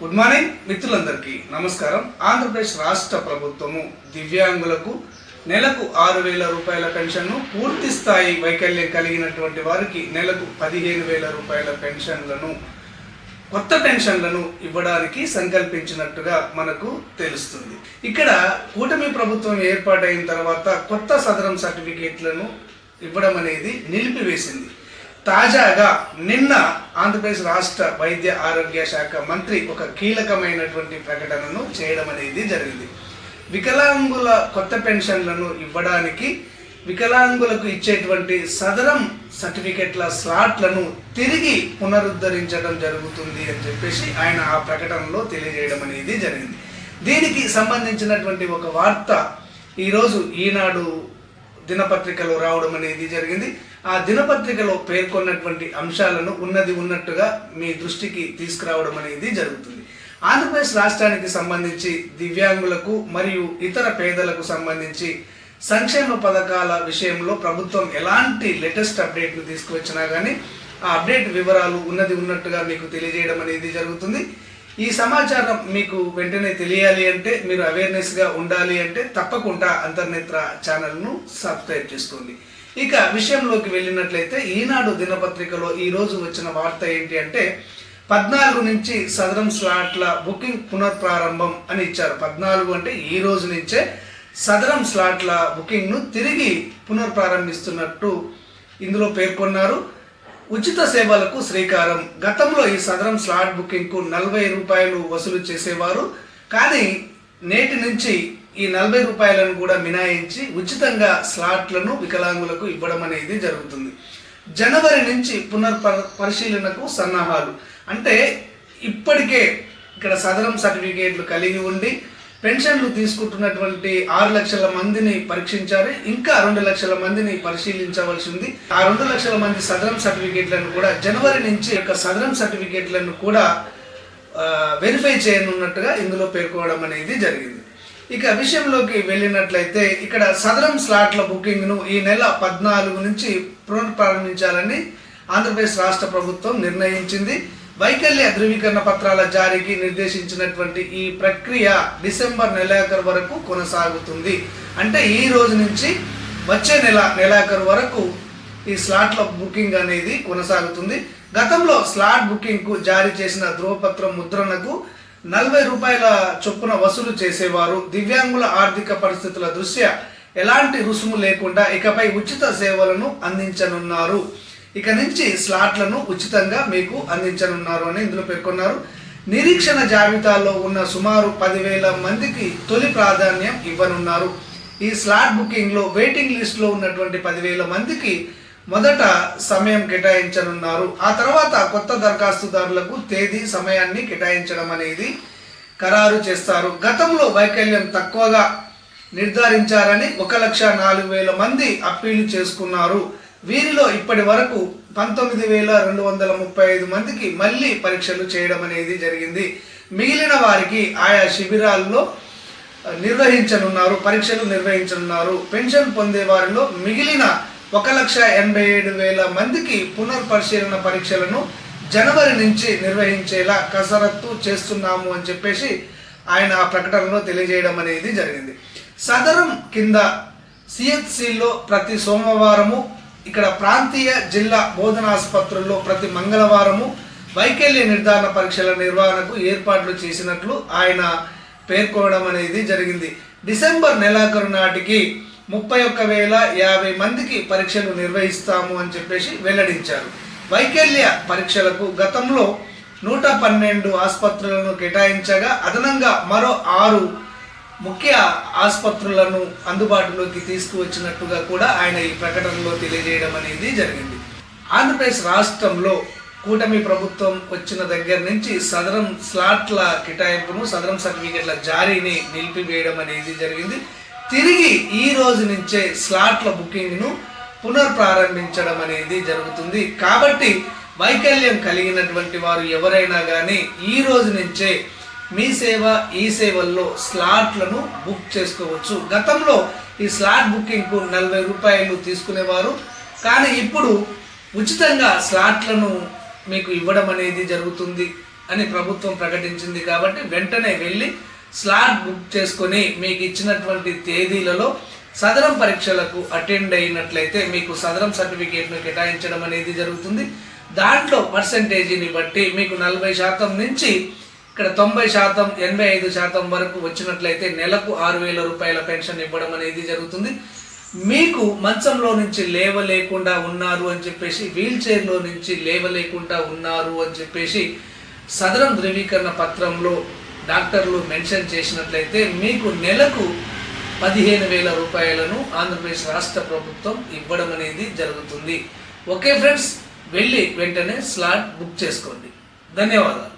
Good morning మిత్రులందరికీ. నమస్కారం. ఆంధ్రప్రదేశ్ రాష్ట్ర ప్రభుత్వము దివ్యాంగులకు నెలకు ఆరు వేల రూపాయల పెన్షన్ను పూర్తి స్థాయి వైకల్యం కలిగినటువంటి వారికి నెలకు పదిహేను వేల రూపాయల పెన్షన్లను కొత్త పెన్షన్లను ఇవ్వడానికి సంకల్పించినట్టుగా మనకు తెలుస్తుంది. ఇక్కడ కూటమి ప్రభుత్వం ఏర్పాటైన తర్వాత కొత్త సదరం సర్టిఫికేట్లను ఇవ్వడం అనేది నిలిపివేసింది. తాజాగా నిన్న ఆంధ్రప్రదేశ్ రాష్ట్ర వైద్య ఆరోగ్య శాఖ మంత్రి ఒక కీలకమైనటువంటి ప్రకటనను చేయడం అనేది జరిగింది. వికలాంగుల కొత్త పెన్షన్లను ఇవ్వడానికి వికలాంగులకు ఇచ్చేటువంటి సదరం సర్టిఫికెట్ల స్లాట్లను తిరిగి పునరుద్ధరించడం జరుగుతుంది అని చెప్పేసి ఆయన ఆ ప్రకటనలో తెలియజేయడం అనేది జరిగింది. దీనికి సంబంధించినటువంటి ఒక వార్త ఈరోజు ఈనాడు దినపత్రికలో రావడం అనేది జరిగింది. ఆ దినపత్రికలో పేర్కొన్నటువంటి అంశాలను ఉన్నది ఉన్నట్టుగా మీ దృష్టికి తీసుకురావడం అనేది జరుగుతుంది. ఆంధ్రప్రదేశ్ రాష్ట్రానికి సంబంధించి దివ్యాంగులకు మరియు ఇతర పేదలకు సంబంధించి సంక్షేమ పథకాల విషయంలో ప్రభుత్వం ఎలాంటి లేటెస్ట్ అప్డేట్ను తీసుకువచ్చినా కానీ ఆ అప్డేట్ వివరాలు ఉన్నది ఉన్నట్టుగా మీకు తెలియజేయడం అనేది జరుగుతుంది. ఈ సమాచారం మీకు వెంటనే తెలియాలి అంటే మీరు అవేర్నెస్గా ఉండాలి అంటే తప్పకుండా అంతర్నేత్ర ఛానల్ను సబ్స్క్రైబ్ చేసుకోండి. ఇక విషయంలోకి వెళ్ళినట్లయితే ఈనాడు దినపత్రికలో ఈ రోజు వచ్చిన వార్త ఏంటి అంటే పద్నాలుగు నుంచి సదరం స్లాట్ల బుకింగ్ పునఃప్రారంభం అని ఇచ్చారు. పద్నాలుగు అంటే ఈ రోజు నుంచే సదరం స్లాట్ల బుకింగ్ను తిరిగి పునఃప్రారంభిస్తున్నట్టు ఇందులో పేర్కొన్నారు. ఉచిత సేవలకు శ్రీకారం. గతంలో ఈ సదరం స్లాట్ బుకింగ్కు నలభై రూపాయలు వసూలు చేసేవారు. కానీ నేటి నుంచి ఈ నలభై రూపాయలను కూడా మినాయించి ఉచితంగా స్లాట్లను వికలాంగులకు ఇవ్వడం అనేది జరుగుతుంది. జనవరి నుంచి పునర్ పరిశీలనకు సన్నాహాలు. అంటే ఇప్పటికే ఇక్కడ సదరం సర్టిఫికేట్లు కలిగి ఉండి పెన్షన్లు తీసుకుంటున్నటువంటి ఆరు లక్షల మందిని పరీక్షించారు ఇంకా రెండు లక్షల మందిని పరిశీలించవలసి ఉంది. ఆ రెండు లక్షల మంది సదరం సర్టిఫికేట్లను కూడా జనవరి నుంచి యొక్క సదరం సర్టిఫికేట్లను కూడా వెరిఫై చేయనున్నట్టుగా ఇందులో పేర్కోవడం అనేది జరిగింది. ఇక విషయంలోకి వెళ్ళినట్లయితే ఇక్కడ సదరం స్లాట్ల బుకింగ్ను ఈ నెల పద్నాలుగు నుంచి పునఃప్రారంభించాలని ఆంధ్రప్రదేశ్ రాష్ట్ర ప్రభుత్వం నిర్ణయించింది. వైకల్య ధృవీకరణ పత్రాల జారీకి నిర్దేశించినటువంటి ఈ ప్రక్రియ డిసెంబర్ నెలాఖరు వరకు కొనసాగుతుంది. అంటే ఈ రోజు నుంచి వచ్చే నెల నెలాఖరు వరకు ఈ స్లాట్ల బుకింగ్ అనేది కొనసాగుతుంది. గతంలో స్లాట్ బుకింగ్కు జారీ చేసిన ధ్రువపత్రం ముద్రణకు నలభై రూపాయల చొప్పున వసూలు చేసేవారు. దివ్యాంగుల ఆర్థిక పరిస్థితుల దృష్ట్యా ఎలాంటి రుసుము లేకుండా ఇకపై ఉచిత సేవలను అందించనున్నారు. ఇక నుంచి స్లాట్లను ఉచితంగా మీకు అందించనున్నారు అని ఇందులో పేర్కొన్నారు. నిరీక్షణ జాబితాలో ఉన్న సుమారు పదివేల మందికి తొలి ప్రాధాన్యం ఇవ్వనున్నారు. ఈ స్లాట్ బుకింగ్లో వెయిటింగ్ లిస్ట్లో ఉన్నటువంటి పదివేల మందికి మొదట సమయం కేటాయించనున్నారు. ఆ తర్వాత కొత్త దరఖాస్తుదారులకు తేదీ సమయాన్ని కేటాయించడం అనేది ఖరారు చేస్తారు. గతంలో వైకల్యం తక్కువగా నిర్ధారించారని ఒక లక్ష నాలుగు వేల మంది అప్పీలు చేసుకున్నారు. వీరిలో ఇప్పటి వరకు పంతొమ్మిది వేల రెండు వందల ముప్పై ఐదు మందికి మళ్ళీ పరీక్షలు చేయడం అనేది జరిగింది. మిగిలిన వారికి ఆయా శిబిరాల్లో నిర్వహించనున్నారు పరీక్షలు నిర్వహించనున్నారు. పెన్షన్ పొందే వారిలో మిగిలిన ఒక లక్ష ఎనభై ఏడు వేల మందికి పునర్పరిశీలన పరీక్షలను జనవరి నుంచి నిర్వహించేలా కసరత్తు చేస్తున్నాము అని చెప్పేసి ఆయన ఆ ప్రకటనలో తెలియజేయడం అనేది జరిగింది. సదరం కింద సిహెచ్సిలో ప్రతి సోమవారము ఇక్కడ ప్రాంతీయ జిల్లా బోధనాసుపత్రుల్లో ప్రతి మంగళవారము వైకల్య నిర్ధారణ పరీక్షల నిర్వహణకు ఏర్పాట్లు చేసినట్లు ఆయన పేర్కొనడం అనేది జరిగింది. డిసెంబర్ నెలాఖరు నాటికి ముప్పై ఒక్క వేల యాభై మందికి పరీక్షలు నిర్వహిస్తాము అని చెప్పేసి వెల్లడించారు. వైకల్య పరీక్షలకు గతంలో నూట పన్నెండు ఆసుపత్రులను కేటాయించగా అదనంగా మరో ఆరు ముఖ్య ఆసుపత్రులను అందుబాటులోకి తీసుకువచ్చినట్టుగా కూడా ఆయన ఈ ప్రకటనలో తెలియజేయడం అనేది జరిగింది. ఆంధ్రప్రదేశ్ రాష్ట్రంలో కూటమి ప్రభుత్వం వచ్చిన దగ్గర నుంచి సదరం స్లాట్ల కేటాయింపును సదరం సర్టిఫికెట్ల జారీని నిలిపివేయడం అనేది జరిగింది. తిరిగి ఈ రోజు నుంచే స్లాట్ల బుకింగ్ను పునర్ప్రారంభించడం అనేది జరుగుతుంది. కాబట్టి వైకల్యం కలిగినటువంటి వారు ఎవరైనా కానీ ఈ రోజు నుంచే మీ సేవ ఈ సేవల్లో స్లాట్లను బుక్ చేసుకోవచ్చు. గతంలో ఈ స్లాట్ బుకింగ్కు నలభై రూపాయలు తీసుకునేవారు. కానీ ఇప్పుడు ఉచితంగా స్లాట్లను మీకు ఇవ్వడం అనేది జరుగుతుంది అని ప్రభుత్వం ప్రకటించింది కాబట్టి వెంటనే వెళ్ళి స్లాట్ బుక్ చేసుకొని మీకు ఇచ్చినటువంటి తేదీలలో సదరం పరీక్షలకు అటెండ్ అయినట్లయితే మీకు సదరం సర్టిఫికేట్ను కేటాయించడం అనేది జరుగుతుంది. దాంట్లో పర్సంటేజీని బట్టి మీకు నలభై శాతం నుంచి ఇక్కడ తొంభై శాతం ఎనభై ఐదు శాతం వరకు వచ్చినట్లయితే నెలకు ఆరు వేల రూపాయల పెన్షన్ ఇవ్వడం అనేది జరుగుతుంది. మీకు మంచంలో నుంచి లేవలేకుండా ఉన్నారు అని చెప్పేసి వీల్ చైర్లో నుంచి లేవలేకుండా ఉన్నారు అని చెప్పేసి సదరం ధృవీకరణ పత్రంలో డాక్టర్లు మెన్షన్ చేసినట్లయితే మీకు నెలకు పదిహేను వేల రూపాయలను ఆంధ్రప్రదేశ్ రాష్ట్ర ప్రభుత్వం ఇవ్వడం అనేది జరుగుతుంది. ఓకే ఫ్రెండ్స్ వెళ్ళి వెంటనే స్లాట్ బుక్ చేసుకోండి. ధన్యవాదాలు.